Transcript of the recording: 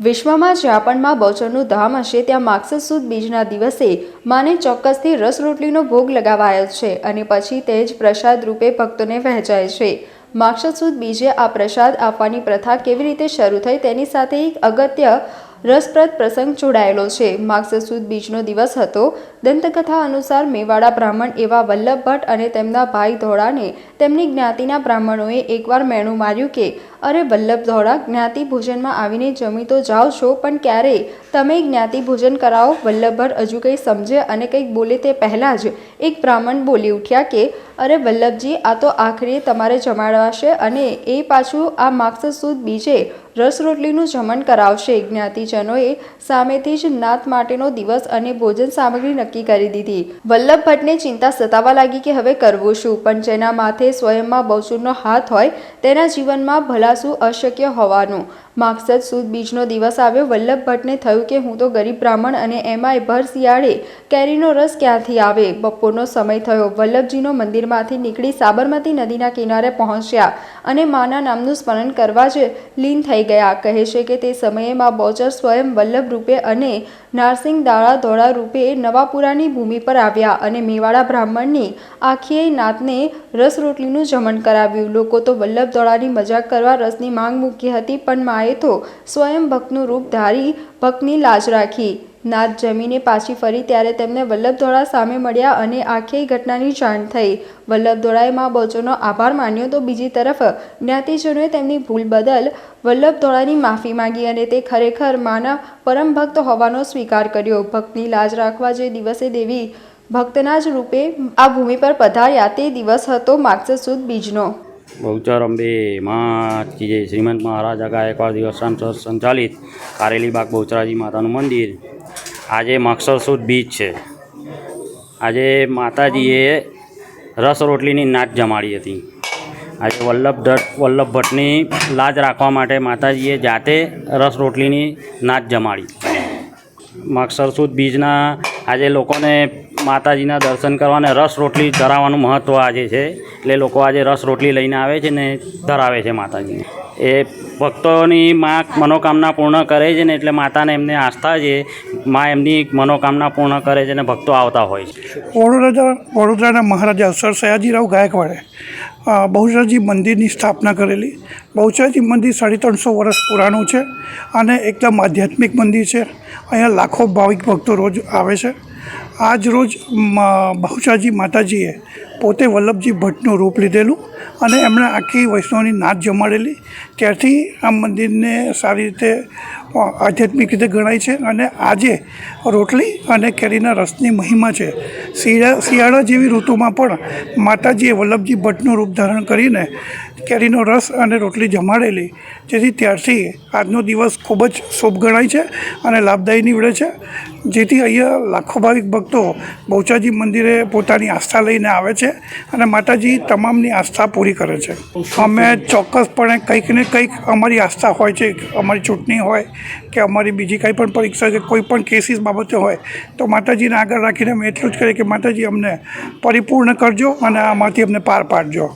વિશ્વમાં જ્યાં બહુચરનું ધામ હશે, ત્યાં માગસર સુદ બીજના દિવસે માને ચોક્કસથી રસ રોટલીનો ભોગ લગાવાયો છે અને પછી તે જ પ્રસાદ રૂપે ભક્તોને વહેંચાય છે. માક્ષસુદ સુદ બીજે આ પ્રસાદ આપવાની પ્રથા કેવી રીતે શરૂ થઈ તેની સાથે એક અગત્ય રસપ્રદ પ્રસંગ જોડાયેલો છે. માગસર સુદ બીજનો દિવસ હતો. દંતકથા અનુસાર મેવાડા બ્રાહ્મણ એવા વલ્લભ ભટ્ટ અને તેમના ભાઈ ધોળાને તેમની જ્ઞાતિના બ્રાહ્મણોએ એકવાર મેણું માર્યું કે, અરે વલ્લભ ધોળા, જ્ઞાતિ ભોજનમાં આવીને જમી તો જાઓ છો, પણ ક્યારે? તમે જ્ઞાતિ ભોજન કરાવો. વલ્લભ ભટ્ટ હજુ કંઈ સમજે અને કંઈક બોલે તે પહેલાં જ. એક બ્રાહ્મણ બોલી ઉઠ્યા કે, અરે વલ્લભજી, આ તો આખરે તમારે જમાડવાશે અને એ પાછું આ માગસર સુદ બીજે રસ રોટલીનું જમણ કરાવશે. જ્ઞાતિજનોએ સામેથી જ નાત માટેનો દિવસ અને ભોજન સામગ્રી નક્કી કરી દીધી. વલ્લભ ભટ્ટને ચિંતા સતાવા લાગી કે હવે કરવું શું? પણ જેના માથે સ્વયંમાં બહુચૂરનો હાથ હોય, તેના જીવનમાં ભલાસું અશક્ય હોવાનું માગસર સુદ બીજનો દિવસ આવ્યો. વલ્લભ ભટ્ટને થયું કે હું તો ગરીબ બ્રાહ્મણ અને એમાંય ભર શિયાળે કેરીનો રસ ક્યાંથી આવે? બપોરનો સમય થયો. વલ્લભજીનો મંદિરમાંથી નીકળી સાબરમતી નદીના કિનારે પહોંચ્યા અને માના નામનું સ્મરણ કરવા જ લીન થઈ ગયા. કહે છે કે તે સમયે મા બહુચર સ્વયં વલ્લભ રૂપે અને નારસિંહ દાળા ધોળા રૂપે નવાપુરાની ભૂમિ પર આવ્યા અને મેવાડા બ્રાહ્મણની આખીએ નાતને રસ રોટલીનું જમણ કરાવ્યું. લોકો તો વલ્લભ ધોળાની મજાક કરવા રસની માંગ મૂકી હતી, પણ માએ તો સ્વયં ભક્તનું રૂપ ધારી ભક્તની લાજ રાખી. નાત જમીને પાછી ફરી ત્યારે તેમને વલ્લભ સામે મળ્યા અને આખી ઘટનાની જાણ થઈ. વલ્લભ મા બહુચરનો આભાર માન્યો તો બીજી તરફ જ્ઞાતિજનોએ તેમની ભૂલ બદલ વલ્લભ ધોળાની માફી માંગી અને તે ખરેખર માના પરમ ભક્ત હોવાનો સ્વીકાર કર્યો. ભક્તની લાજ રાખવા જે દિવસે દેવી ભક્તના જ રૂપે આ ભૂમિ પર પધાર્યા તે દિવસ હતો માગસર સુદ બીજનો. બહુચર અંબે માં જય શ્રીમંત મહારાજા. ગાયકવાડ દિવસાન સંચાલિત કારેલીબાગ બહુચરાજી માતાનું મંદિર. આજે મક્ષર બીજ છે. આજે માતાજીએ રસ રોટલીની નાચ જમાડી હતી. આજે વલ્લભ ભટ્ટ વલ્લભ ભટ્ટની લાજ રાખવા માટે માતાજીએ જાતે રસ રોટલીની નાચ જમાડી. મક્ષરસુદ બીજના આજે લોકોને માતાજીના દર્શન કરવા અને રસ રોટલી ધરાવવાનું મહત્ત્વ આજે છે. એટલે લોકો આજે રસ રોટલી લઈને આવે છે ને ધરાવે છે માતાજીને. એ ભક્તોની માં મનોકામના પૂર્ણ કરે છે ને એટલે માતાને એમને આસ્થા છે, માં એમની મનોકામના પૂર્ણ કરે છે ને ભક્તો આવતા હોય છે. વડોદરા, વડોદરાના મહારાજા સર સયાજીરાવ ગાયકવાડે બહુચરાજી મંદિરની સ્થાપના કરેલી. બહુચરાજી મંદિર સાડી ત્રણસો વર્ષ પુરાણું છે અને એકદમ આધ્યાત્મિક મંદિર છે. અહીંયા લાખો ભાવિક ભક્તો રોજ આવે છે. આજ રોજ બહુચરાજી માતાજીએ પોતે વલ્લભજી ભટ્ટનું રૂપ લીધેલું અને એમણે આખી વૈષ્ણવની નાચ જમાડેલી. ત્યારથી આ મંદિરને સારી રીતે આધ્યાત્મિક રીતે ગણાય છે અને આજે રોટલી અને કેરીના રસની મહિમા છે. શિયાળા શિયાળા જેવી ઋતુમાં પણ માતાજીએ વલ્લભજી ભટ્ટનું રૂપ ધારણ કરીને કેરીનો રસ અને રોટલી જમાડેલી. જેથી ત્યારથી આજનો દિવસ ખૂબ જ શુભ ગણાય છે અને લાભદાયી નીવડે છે. જેથી અહીંયા લાખો ભાવિક ભક્તો બહુચાજી મંદિરે પોતાની આસ્થા લઈને આવે છે અને માતાજી તમામની આસ્થા પૂરી કરે છે. અમે ચોક્કસપણે કંઈક ને કંઈક અમારી આસ્થા હોય છે, અમારી ચૂંટણી હોય કે અમારી બીજી કંઈ પણ પરીક્ષા કે કોઈ પણ કેસીસ બાબતે હોય, તો માતાજીને આગળ રાખીને અમે એટલું જ કરીએ કે માતાજી અમને પરિપૂર્ણ કરજો અને આમાંથી અમને પાર પાડજો.